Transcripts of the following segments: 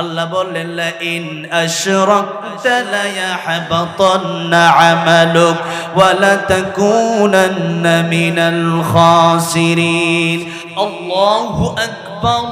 আল্লাহ বললেন ইন আশরাকতা লা ইয়াহবাতান্না আমালুক ওয়া লা তাকুনান্না মিনাল খাসিরিন। আল্লাহু আকবার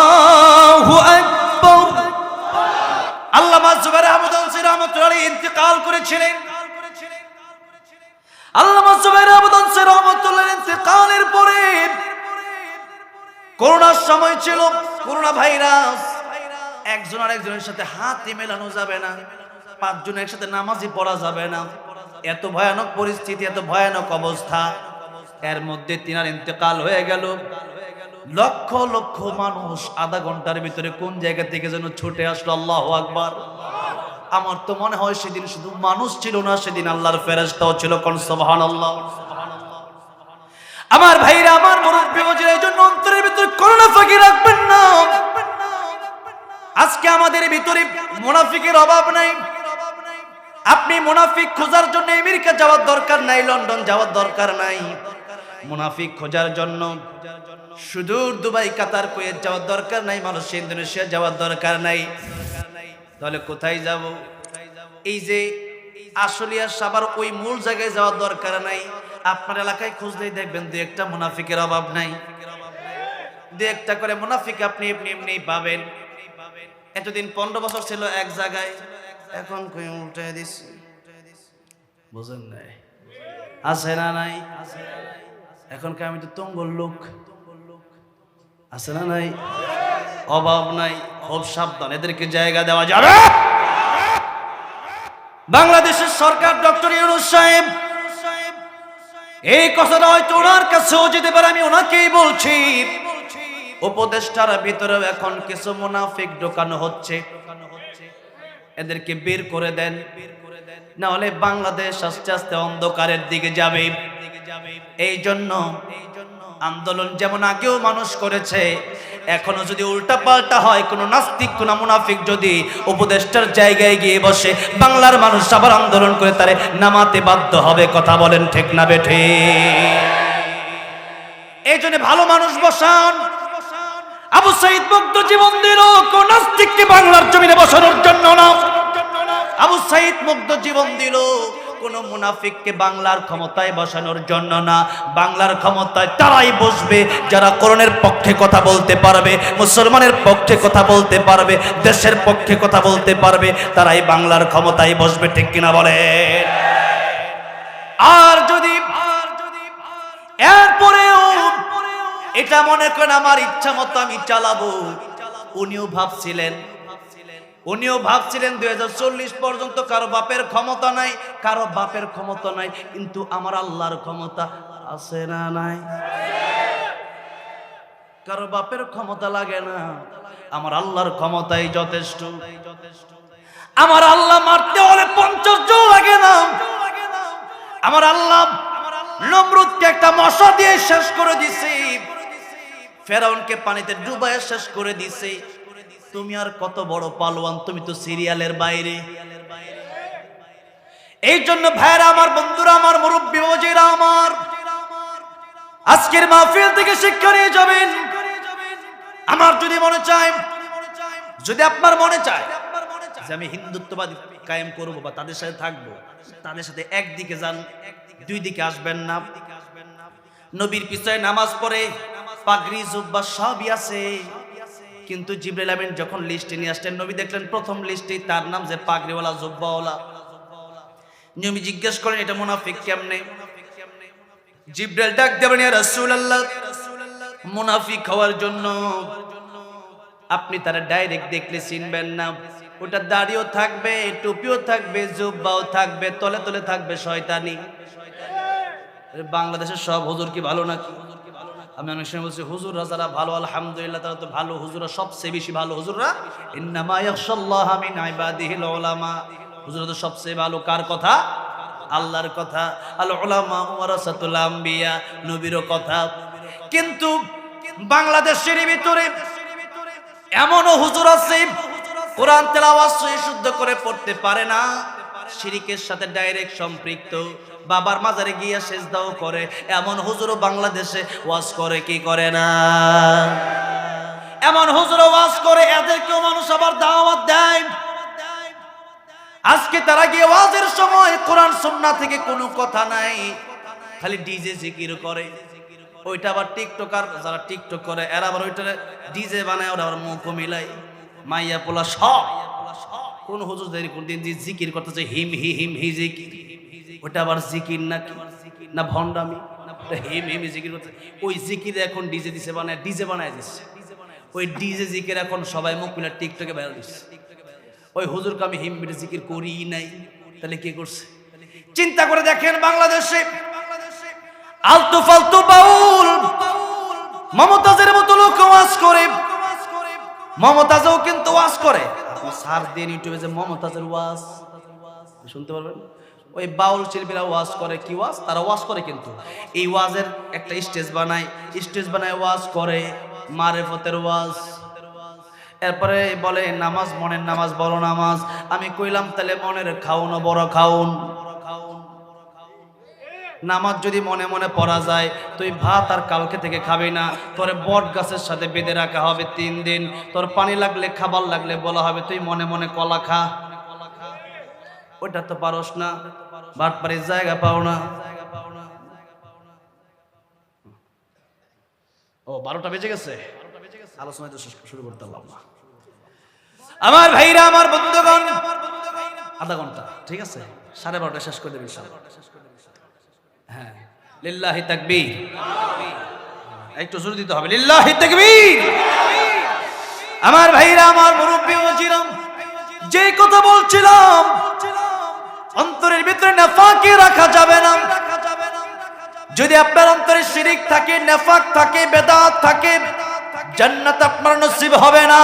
আল্লাহু আকবার। আল্লামা জুবাইর আহমদ আনসারী রাহমাতুল্লাহি ইন্তেকাল করেছিলেন। আল্লামা জুবাইর আহমদ আনসারী রাহমাতুল্লাহি ইন্তেকালের পরে করোনার সময় ছিল, করোনা ভাইরাস। একজন আর একজনের সাথে হাতই মেলানো যাবে না। পাঁচজন একসাথে নামাজই পড়া যাবে না। এত ভয়ানক পরিস্থিতি, এত ভয়ানক অবস্থা। এর মধ্যে তিনার ইন্তেকাল হয়ে গেল। লক্ষ লক্ষ মানুষ আধা ঘণ্টার ভিতরে কোন জায়গা থেকে যেন ছুটে আসলো, আল্লাহ আকবার। আমার তো মনে হয় সেদিন শুধু মানুষ ছিল না, সেদিন আল্লাহর ফেরেশতাও ছিল কোন, সুবহানাল্লাহ। আমার ভাইরা, আমার মুরব্বী এই জন্য আজকে আমাদের ভিতরে মুনাফিকের অভাব নাই। আপনি মুনাফিক খোঁজার জন্য আমেরিকা যাওয়ার দরকার নাই, লন্ডন যাওয়ার দরকার নাই। মুনাফিক খোঁজার জন্য সুদূর দুবাই, কাতার, কুয়েত যাওয়ার দরকার নাই, মালয়েশিয়া, ইন্দোনেশিয়া যাওয়ার দরকার নাই। তাহলে কোথায় যাব? এই যে আশুলিয়া সাবার ওই মূল জায়গায় যাওয়ার দরকার নাই। আপনার এলাকায় খুঁজলেই দেখবেন, দু একটা মুনাফিকের অভাব নাই। দু একটা করে মুনাফিক আপনি এমনি এমনি পাবেন। এতদিন পনেরো বছর ছিল এক জায়গায়, এখন কই উল্টায় দিচ্ছি বুঝেন নাই? আছে না নাই? এখনকার আমি তো তঙ্গল লোক। আছে না নাই? অভাব নাই, খুব সাবধান। এদেরকে জায়গা দেওয়া যাবে। বাংলাদেশের সরকার ডক্টর ইউনুস সাহেব, এই কথাটা হয়তো ওনার কাছেও যেতে পারে, আমি ওনাকেই বলছি। উপদেষ্টার ভিতরেও এখন কিছু মুনাফিক ঢোকানো হচ্ছে। এদেরকে বের করে দেন। না হলে বাংলাদেশ আস্তে আস্তে অন্ধকারের দিকে যাবে। এই জন্য আন্দোলন যেমন আগেও মানুষ করেছে, এখনও যদি উল্টা পাল্টা হয়, কোনো নাস্তিক, কোন মুনাফিক যদি উপদেষ্টার জায়গায় গিয়ে বসে বাংলার মানুষ আবার আন্দোলন করে তারে নামাতে বাধ্য হবে, কথা বলেন ঠিক না বেঠে এই জন্য ভালো মানুষ বসান। আবু সাইদ মুক্ত জীবন দিল কোন নাস্তিককে বাংলার জমিনে বসানোর জন্য না। আবু সাইদ মুগ্ধ জীবন দিল, কোন মুনাফিককে বাংলার ক্ষমতায় বসানোর জন্য না। বাংলার ক্ষমতায় তারাই বসবে, যারা করণের পক্ষে কথা বলতে পারবে, মুসলমানের পক্ষে কথা বলতে পারবে, দেশের পক্ষে কথা বলতে পারবে, তারাই বাংলার ক্ষমতায় বসবে, ঠিক কিনা বলে আর যদি এরপরেও এটা মনে করেন আমার ইচ্ছা মতো আমি চালাবো। উনিও ভাবছিলেন। উনিও ভাবছিলেন দুই পর্যন্ত কারও বাপের ক্ষমতা নাই, কারও বাপের ক্ষমতা নাই, কিন্তু আমার আল্লাহর ক্ষমতা আছে না নাই? কারও বাপের ক্ষমতা লাগে না, আমার আল্লাহর ক্ষমতাই যথেষ্ট। আমার আল্লাহ মারতে হলে পঞ্চাশ জন লাগে না। আমার আল্লাহ নমরুদকে একটা মশা দিয়ে শেষ করে দিছে। ফেরাউনকে পানিতে ডুবায় শেষ করে দিছে। তুমি আর কত বড় পালোয়ান, তুমি তো সিরিয়ালের বাইরে। এই জন্য ভাইরা আমার, বন্ধুরা আমার, মুরব্বী ওজিরা আমার, আজকের মাহফিল থেকে শিক্ষা নিয়ে যাবেন। আমার যদি মনে চায়, যদি আপনার মনে চায় যে আমি হিন্দুত্ববাদী কায়েম করব বা তাদের সাথে থাকব, তাদের সাথে একদিকে যান, দুই দিকে আসবেন না। নবীর পিছনে নামাজ পড়ে পাগড়ি, জুব্বা সবই আছে। কিন্তু জিব্রাইল আমিন যখন লিস্টে নিয়ে আসলেন, নবী দেখলেন প্রথম লিস্টে তার নাম যে পাগড়িওয়ালা, জুব্বাওয়ালা। নবী জিজ্ঞেস করেন, এটা মুনাফিক কেমনে? জিব্রাইল ডাক দেবেন ইয়া রাসূলুল্লাহ, মুনাফিক হওয়ার জন্য আপনি তারা ডাইরেক্ট দেখলে চিনবেন না। ওটা দাড়িও থাকবে, টুপিও থাকবে, জুব্বাও থাকবে, তলে তলে থাকবে, শয়তানি। বাংলাদেশের সব হুজুর কি ভালো নাকি? আমি অনেক সময় বলছি হুজুররা যারা ভালো, আলহামদুলিল্লাহ, তারা তো ভালো, হুজুররা সবচেয়ে বেশি ভালো, হুজুররা? তো সবচেয়ে ভালো, কার কথা? আল্লাহর কথা। আল ওয়ারাসাতুল আম্বিয়া, নবীর কথা। কিন্তু বাংলাদেশের ভিতরে এমনও হুজুর আছে, কোরআন তেলাওয়াত সহি শুদ্ধ করে পড়তে পারে না। শিরিকের সাথে ডাইরেক্ট সম্পৃক্ত। বাবার মাজারে গিয়ে সেজদাও করে। এমন হুজুরও বাংলাদেশে ওয়াজ করে, কি করে না? এমন হুজুর ওয়াজ করে, এদেরকেও মানুষ আবার দাওয়াত দেয়। আজকে তারা গিয়ে ওয়াজের সময় কোরআন, সুন্নাহ থেকে কোনো কথা নাই। খালি ডিজে জিকির করে। ওইটা আবার টিকটকার, যারা টিকটক করে, এরা আবার ওইটা ডিজে বানায়, ওরা আবার মুখ মিলাই মাইয়া পোলা সব কোন হুজুর দেরি কোন দিন যে জিকির করতেছে, হিম, হি হিম, হি জিকির। ওটা আবার জিকির না কি না ভণ্ডামি? হিম হিম জিকির করতে ওই জিকির এখন ডিজে দিছে বানায়, ডিজে বানায় দিচ্ছে ওই ডিজে জিকির এখন সবাই মুখ মিলা টিকটকে বেড়া দিচ্ছে ওই হুজুরকে আমি হিম মিটে জিকির করি নাই। তাহলে কি করছে? চিন্তা করে দেখেন বাংলাদেশে আলতু ফালতু বাউল মমতাজের মতো লোক ওয়াজ করে। মমতাজও কিন্তু ওয়াজ করে। সার্চ দিন ইউটিউবে যে মমতাজের ওয়াজ শুনতে পারবেন? ওই বাউল শিল্পীরা ওয়াজ করে, কি ওয়াজ? তারা ওয়াজ করে কিন্তু। এই ওয়াজের একটা স্টেজ বানায় স্টেজ বানায় ওয়াজ করে, মারেফতের ওয়াজ। এরপরে বলে, নামাজ মনের নামাজ, বড় নামাজ। আমি কইলাম, তাহলে মনের খাউন বড় খাউন নামাজ যদি মনে মনে পড়া যায়, তুই ভাত আর কালকে থেকে খাবি না। তোর বট গাছের সাথে বেঁধে রাখা হবে তিন দিন। তোর পানি লাগলে, খাবার লাগলে বলা হবে, তুই মনে মনে কলা খা। ওটা তো পারস না। বাটপাড়ির জায়গা পাও না। ও, বারোটা বেজে গেছে? আলোচনা তো শেষ, শুরু করতে পারলাম না। আমার ভাইরা, আমার বন্ধুগণ, আধা ঘণ্টা, ঠিক আছে? সাড়ে বারোটা শেষ করে দেবেন হ্যাঁ। লিল্লাহি তাকবীর। একটু জোর দিতে হবে। লিল্লাহি তাকবীর। আমার ভাইরা, আমার মুরব্বী ওজিরাম যে কথা বলছিলাম, অন্তরের ভিতরে নাফাকি রাখা যাবে না। যদি আপনার অন্তরে শিরিক থাকে, নেফাক থাকে, বেদাত থাকে, জান্নাত আপনার নসিব হবে না।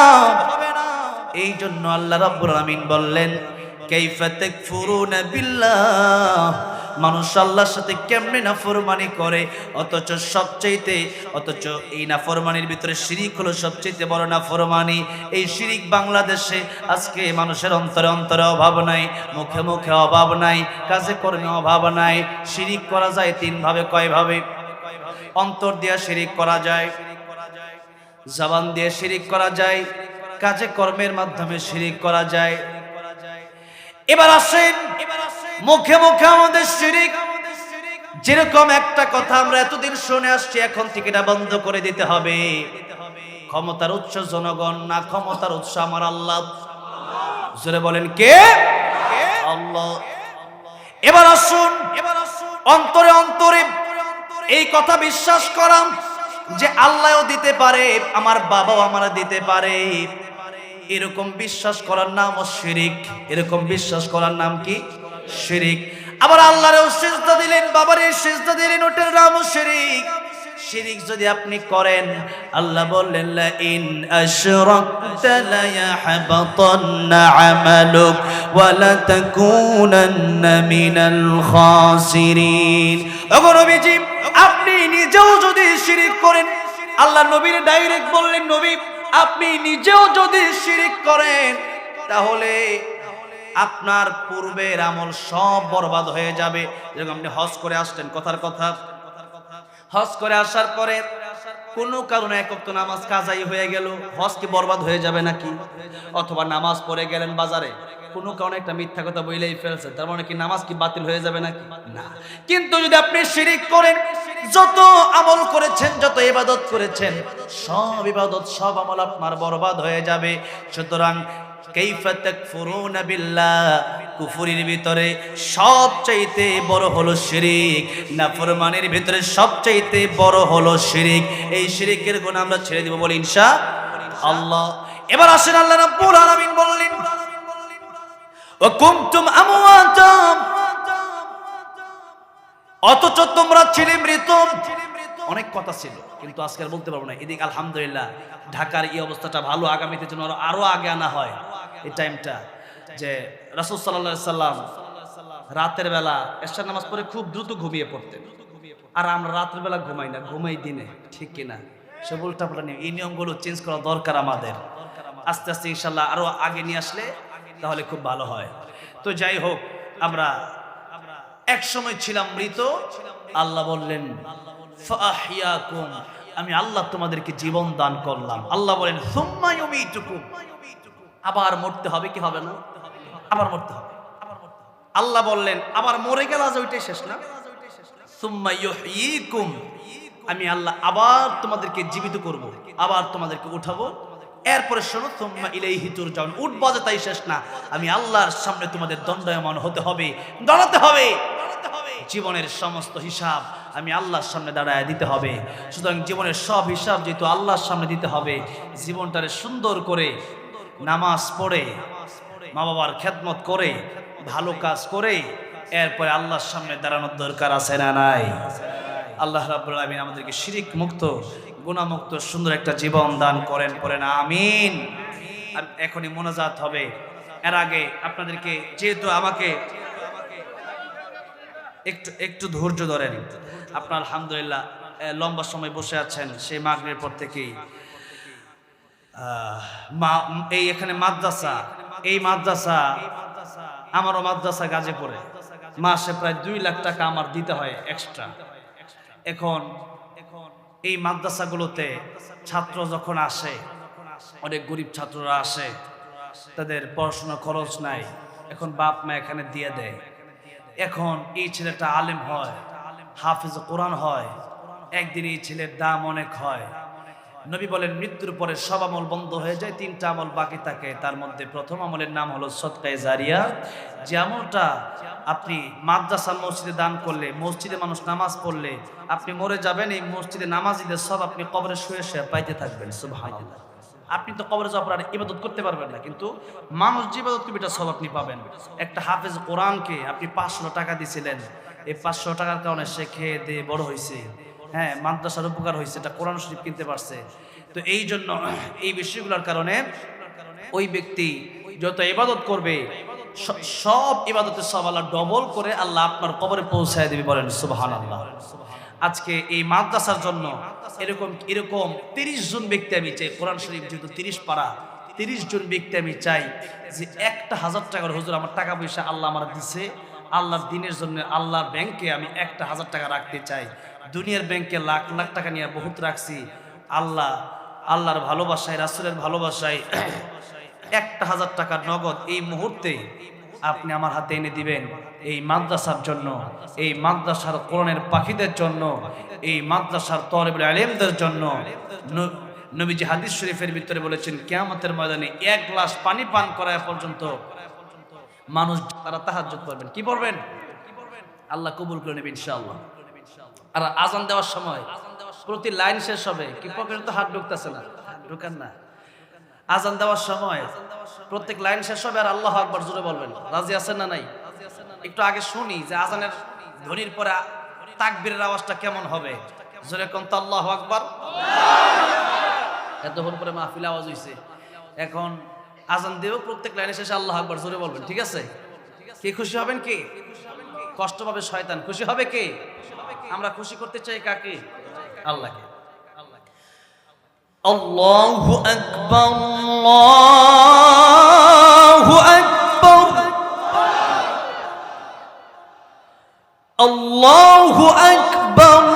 এই জন্য আল্লাহ রাব্বুল আলামিন বললেন মানুষ আল্লাহর সাথে কেমনে নাফরমানি করে? অথচ সবচাইতে, অথচ এই নাফরমানির ভিতরে শিরিক হলো সবচাইতে বড় নাফরমানি। এই শিরিক বাংলাদেশে আজকে মানুষের অন্তরে অন্তরে অভাব নাই, মুখে মুখে অভাব নাই, কাজে কর্মে অভাব নাই। শিরিক করা যায় তিন ভাবে কয় ভাবে অন্তর দিয়া শিরিক করা যায়, জবান দিয়ে শিরিক করা যায়, কাজে কর্মের মাধ্যমে শিরিক করা যায়। এবার আসেন। মুখে মুখে আমাদের শিরিক। যেরকম একটা কথা আমরা এতদিন শুনে আসছি, এখন থেকে এটা বন্ধ করে দিতে হবে। ক্ষমতার উৎস জনগণ, না ক্ষমতার উৎস আমার আল্লাহ। জোরে বলেন, কে? আল্লাহ। এবার আসুন। এবার আসুন অন্তরে অন্তরে এই কথা বিশ্বাস করাম যে আল্লাহও দিতে পারে, আমার বাবাও আমারা দিতে পারে। এরকম বিশ্বাস করার নাম শিরিক এরকম বিশ্বাস করার নাম কি? শিরিক। আবার আল্লাহরেও সিজদা দিলেন বাবারে সিজদা দিলেন, ওটার নাম শিরিক। শিরিক যদি আপনি করেন, আল্লাহ বললেন লা ইন আশরাকতা লা ইয়াহবাতান্না আমালুক ওয়া লা তাকুনান্না মিনাল খাসিরিন। ওগো নবীজি, আপনি নিজেও যদি শিরিক করেন, আল্লাহ নবীর ডাইরেক্ট বললেন, নবী আপনি নিজেও যদি শিরিক করেন, তাহলে আপনার পূর্বের আমল সব বরবাদ হয়ে যাবে। যেরকম আপনি হজ করে আসলেন, কথার কথা। হজ করে আসার পরে কোনো কারণে একক তো নামাজ কাজাই হয়ে গেল হজ কি বরবাদ হয়ে যাবে নাকি? অথবা নামাজ পড়ে গেলেন বাজারে, কোনো কারণে একটা মিথ্যা কথা বইলেই ফেলছে তার মানে কি নামাজ কি বাতিল হয়ে যাবে নাকি? না। কিন্তু যদি আপনি শিরিক করেন, যত আমল করেছেন, যত ইবাদত করেছেন, সব ইবাদত, সব আমল আপনার বরবাদ হয়ে যাবে। সুতরাং কুফুরির ভিতরে সবচাইতে বড় হলো শিরিক নাফরমানের ভিতরে সবচাইতে বড় হলো শিরিক। এই শিরিকের গুণ আমরা ছেড়ে দিব বলি ইনশা আল্লাহ এবার আসেন আল্লাহ রাব্বুল আলামিন বললেন আমওয়াতাম অথচ তোমরা ছিলে মৃত। অনেক কথা ছিল কিন্তু আজকে বলতে পারব না। এদিকে আলহামদুলিল্লাহ ঢাকার এই অবস্থাটা ভালো আগামীতে যেন আরো- আরও আগে আনা হয়। এই টাইমটা যে রাসূল আলাইহি সাল্লাম রাতের বেলা এশার নামাজ পড়ে খুব দ্রুত ঘুমিয়ে পড়তেন। আর আমরা রাতের বেলা ঘুমাই না, ঘুমাই দিনে, ঠিক কিনা? সব উল্টা পাল্টা নিয়ম। এই নিয়মগুলো চেঞ্জ করা দরকার আমাদের। আস্তে আস্তে ইনশাল্লাহ আরও আগে নিয়ে আসলে তাহলে খুব ভালো হয়। তো যাই হোক, আমরা এক সময় ছিলাম মৃত। আল্লাহ বললেন আমি আল্লাহ তোমাদেরকে জীবন দান করলাম। আল্লাহ বলেন আবার মরতে হবে কি হবে না? আবার মরতে হবে। আল্লাহ বললেন, আবার মরে গেল আজ ওইটাই শেষ না? আমি আল্লাহ আবার তোমাদেরকে জীবিত করব, আবার তোমাদেরকে উঠাবো। এরপরে শোনো তোমরা ইলাইহি তুরজাউন। উঠবা যে তাই শেষ না। আমি আল্লাহর সামনে তোমাদের দণ্ডায়মান হতে হবে, দাঁড়াতে হবে। জীবনের সমস্ত হিসাব আমি আল্লাহর সামনে দাঁড়ায় দিতে হবে। সুতরাং জীবনের সব হিসাব যেহেতু আল্লাহর সামনে দিতে হবে, জীবনটারে সুন্দর করে নামাজ পড়ে মা বাবার খেদমত করে, ভালো কাজ করে, এরপরে আল্লাহর সামনে দাঁড়ানোর দরকার আছে না নাই? আল্লাহ রাব্বুল আলামিন আমাদেরকে শিরিক মুক্ত গুণামুক্ত সুন্দর একটা জীবন দান করেন করেন আমিন। আর এখনই মোনাজাত হবে। এর আগে আপনাদেরকে যেহেতু আমাকে একটু একটু ধৈর্য ধরেন, আপনার আলহামদুলিল্লাহ লম্বা সময় বসে আছেন, সেই মাগরের পর থেকেই। এই এখানে মাদ্রাসা। এই মাদ্রাসা আমারও মাদ্রাসা গাজীপুরে মাসে প্রায় দুই লাখ টাকা আমার দিতে হয় এক্সট্রা এখন এই মাদ্রাসাগুলোতে ছাত্র যখন আসে, অনেক গরিব ছাত্ররা আসে, তাদের পড়াশোনা খরচ নাই। এখন বাপ মা এখানে দিয়ে দেয়। এখন এই ছেলেটা আলেম হয়, হাফিজ কোরআন হয়, একদিন এই ছেলের দাম অনেক হয়। নবী বলেন, মৃত্যুর পরে সব আমল বন্ধ হয়ে যায়, তিনটা আমল বাকি থাকে। তার মধ্যে প্রথম আমলের নাম হলো সৎকায় জারিয়া। যে আমলটা আপনি মাদ্রাসা মসজিদে দান করলে, মসজিদে মানুষ নামাজ পড়লে, আপনি মরে যাবেন, এই মসজিদে নামাজিদের সব আপনি কবরে শুয়ে শুয়ে পাইতে থাকবেন, সুবহানাল্লাহ। আপনি তো কবরে যাওয়ার ইবাদত করতে পারবেন না, কিন্তু মানুষ যে ইবাদত করবে, এটা সব আপনি পাবেন। একটা হাফেজ কোরআনকে আপনি পাঁচশো টাকা দিয়েছিলেন এই পাঁচশো টাকার কারণে সে খেয়ে দিয়ে বড় হয়েছে হ্যাঁ মাদ্রাসার উপকার হয়েছে, এটা কোরআন শরীফ কিনতে পারছে। তো এই জন্য এই বিষয়গুলোর কারণে ওই ব্যক্তি যত ইবাদত করবে সব ইবাদতের সব আল্লাহ ডবল করে আল্লাহ আপনার কবরে পৌঁছায় দেবে বলেন সুবাহান আল্লাহ আজকে এই মাদ্রাসার জন্য এরকম এরকম তিরিশ জন ব্যক্তি আমি চাই, কোরআন শরীফ যেহেতু তিরিশ পাড়া তিরিশ জন ব্যক্তি আমি চাই যে একটা হাজার টাকার হুজুর আমার টাকা পয়সা আল্লাহ আমার দিছে, আল্লাহর দিনের জন্য আল্লাহর ব্যাংকে আমি একটা হাজার টাকা রাখতে চাই। দুনিয়ার ব্যাংকে লাখ লাখ টাকা নিয়ে বহুত রাখছি। আল্লাহ, আল্লাহর ভালোবাসায়, রাসুলের ভালোবাসায় একটা হাজার টাকার নগদ এই মুহূর্তে আপনি আমার হাতে এনে দিবেন। এই মাদ্রাসার জন্য, এই মাদ্রাসার কোরআনের পাখিদের জন্য, এই মাদ্রাসার তরবের আলেমদের জন্য নবীজি হাদিস শরীফের ভিতরে বলেছেন, কেয়ামতের ময়দানে এক গ্লাস পানি পান করা পর্যন্ত মানুষ তারা তাহাজ্জুদ করবেন। কি পড়বেন আল্লাহ কবুল করে নেবেন ইনশাআল্লাহ। আর আজান দেওয়ার সময় প্রতি লাইন শেষ হবে, কি পকেটে তো হাত ঢুকতেছে না? ঢুকান না। আজান দেওয়ার সময় প্রত্যেক লাইন শেষ হবে আর আল্লাহ আকবার জোরে বলবেন, রাজি আছেন না নাই? একটু আগে শুনি যে আজানের ধ্বনির পরে তাকবীরের আওয়াজটা কেমন হবে? জোরে কোন তো আল্লাহ আকবার? এতক্ষণ পরে মাহফিল আওয়াজ হইছে। এখন আজান দেও প্রত্যেক লাইনে শেষে আল্লাহ আকবার জোরে বলবেন, ঠিক আছে? কে খুশি হবেন কে? কষ্ট পাবে শয়তান, খুশি হবে কে? আমরা খুশি করতে চাই কাকে? আল্লাহকে। আল্লাহ আকবর আল্লাহ আকবর। আল্লাহ আকবর।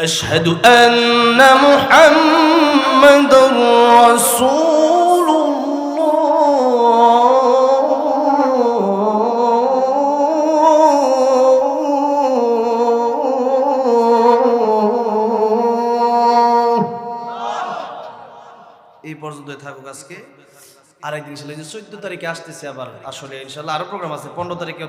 أشهد أن محمد رسول الله এই পর্যন্ত থাকুক আজকে আরেকদিন ছিল যে চোদ্দ তারিখে আসতেছে আবার আসলে ইনশাল্লাহ আরো প্রোগ্রাম আছে পনেরো তারিখেও